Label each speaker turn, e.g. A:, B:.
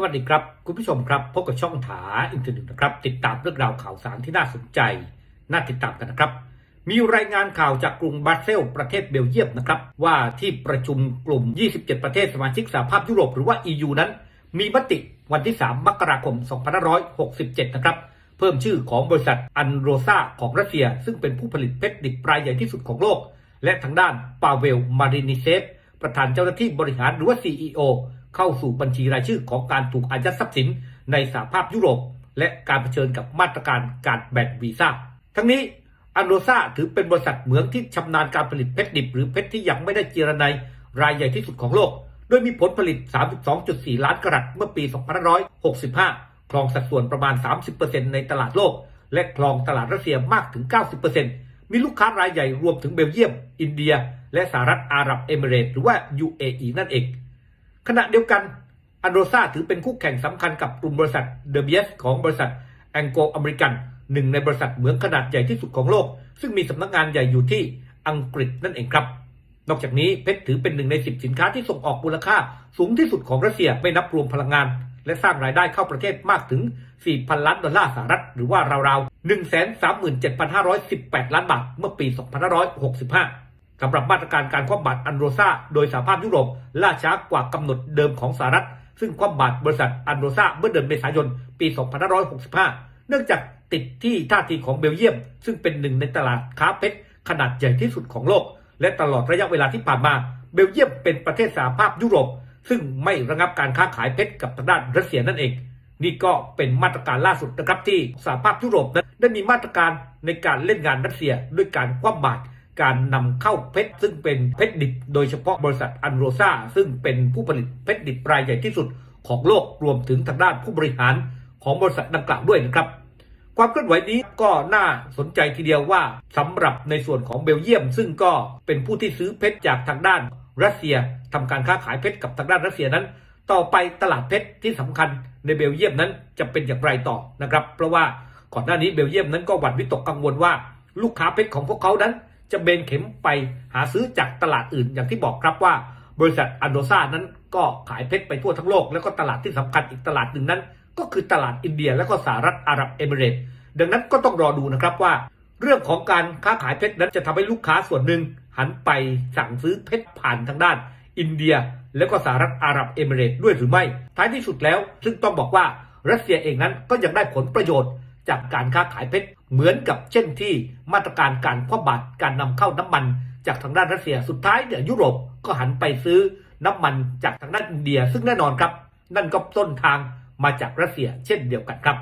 A: สวัสดีครับ คุณผู้ชมครับพบกับช่องถาอินเทอร์เน็ตนะครับ ติดตามเรื่องราวข่าวสารที่น่าสนใจ น่าติดตามกันนะครับ มีรายงานข่าวจากกรุงบรัสเซล ประเทศเบลเยียมนะครับ ว่าที่ประชุมกลุ่ม 27 ประเทศสมาชิกสหภาพยุโรปหรือว่า EU นั้น มีมติวันที่ 3 มกราคม 2567 นะครับ เพิ่มชื่อของบริษัทอันโรซาของรัสเซีย ซึ่งเป็นผู้ผลิตเพชรดิบรายใหญ่ที่สุดของโลก และทางด้านปาเวลมารินิเซฟประธานเจ้าหน้าที่บริหารหรือว่า CEO เข้าสู่บัญชีรายชื่อของการถูกอายัดทรัพย์สินในสหภาพยุโรป และการเผชิญกับมาตรการการแบ่งวีซ่า ทั้งนี้อันโรซาถือเป็นบริษัทเหมืองที่ชำนาญการผลิตเพชรดิบ หรือเพชรที่ยังไม่ได้เจรไนรายใหญ่ที่สุดของโลก โดยมีผลผลิต 32.4 ล้านกรัตเมื่อปี 2565 ครองสัดส่วนประมาณ 30%ในตลาดโลก และครองตลาดรัสเซียมากถึง 90%มีลูกค้ารายใหญ่รวมถึงเบลเยียม อินเดีย และสหรัฐอาหรับเอมิเรตหรือว่า UAE นั่นเอง ขณะเดียวกันอันโรซาถือเป็นคู่แข่งสำคัญกับกลุ่มบริษัทเดอ b บียสของบริษัทแองโกลอเมริกันหนึ่งในบริษัทเหมืองขนาดใหญ่ที่สุดของโลก ซึ่งมีสำนักงานใหญ่อยู่ที่อังกฤษนั่นเองครับ นอกจากนี้เพชรถือเป็นหนึ่งใน 10 สินค้าที่ส่งออกมูลค่าสูงที่สุดของรัสเซียไม่นับรวมพลังงาน และสร้างรายได้เข้าประเทศมากถึง 4,000 ล้านดอลลาร์สหรัฐ หรือว่าราวๆ 137,518 ล้านบาทเมื่อปี 2565 สำหรับมาตรการการคว่ำบาตรอันโรซาโดยสหภาพยุโรปล่าช้ากว่ากำหนดเดิมของสหรัฐ ซึ่งคว่ำบาตรบริษัทอันโรซาเมื่อเดือนเมษายน ปี 2565 เนื่องจากติดที่ท่าทีของเบลเยียม ซึ่งเป็นหนึ่งในตลาดค้าเพชรขนาดใหญ่ที่สุดของโลก และตลอดระยะเวลาที่ผ่านมา เบลเยียมเป็นประเทศสหภาพยุโรป ซึ่งไม่ระงับการค้าขายเพชรกับทางด้านรัสเซียนั่นเอง นี่ก็เป็นมาตรการล่าสุดนะครับที่สหภาพยุโรปนั้นได้มีมาตรการในการเล่นงานรัสเซียด้วยการคว่ำบาตร การนำเข้าเพชรซึ่งเป็นเพชรดิบโดยเฉพาะบริษัทอันโรซาซึ่งเป็นผู้ผลิตเพชรดิบรายใหญ่ที่สุดของโลกรวมถึงทางด้านผู้บริหารของบริษัทดังกล่าวด้วยนะครับ ความเคลื่อนไหวนี้ก็น่าสนใจทีเดียวว่าสำหรับในส่วนของเบลเยียม ซึ่งก็เป็นผู้ที่ซื้อเพชรจากทางด้านรัสเซียทำการค้าขายเพชรกับทางด้านรัสเซียนั้น ต่อไปตลาดเพชรที่สำคัญในเบลเยียมนั้นจะเป็นอย่างไรต่อนะครับ เพราะว่าก่อนหน้านี้เบลเยียมนั้นก็หวั่นวิตกกังวลว่า ลูกค้าเพชรของพวกเขานั้น จะเบนเข็มไปหาซื้อจากตลาดอื่นอย่างที่บอกครับว่า บริษัทอันโดซ่านั้นก็ขายเพชรไปทั่วทั้งโลก แล้วก็ตลาดที่สำคัญอีกตลาดหนึ่งนั้น ก็คือตลาดอินเดียและก็สหรัฐอาหรับเอมิเรตส์ดังนั้นก็ต้องรอดูนะครับว่า เรื่องของการค้าขายเพชรนั้นจะทำให้ลูกค้าส่วนหนึ่งหันไปสั่งซื้อเพชรผ่านทางด้าน อินเดีย และก็สหรัฐอาหรับเอมิเรตส์ด้วยหรือไม่ ท้ายที่สุดแล้ว ซึ่งต้องบอกว่ารัสเซียเองนั้นก็ยังได้ผลประโยชน์ จากการค้าขายเพชรเหมือนกับเช่นที่มาตรการการคว่ำบาตรการนำเข้าน้ำมัน จากทางด้านรัสเซียสุดท้ายเนี่ยยุโรปก็หันไปซื้อน้ำมันจากทางด้านอินเดีย ซึ่งแน่นอนครับ นั่นก็ต้นทางมาจากรัสเซียเช่นเดียวกันครับ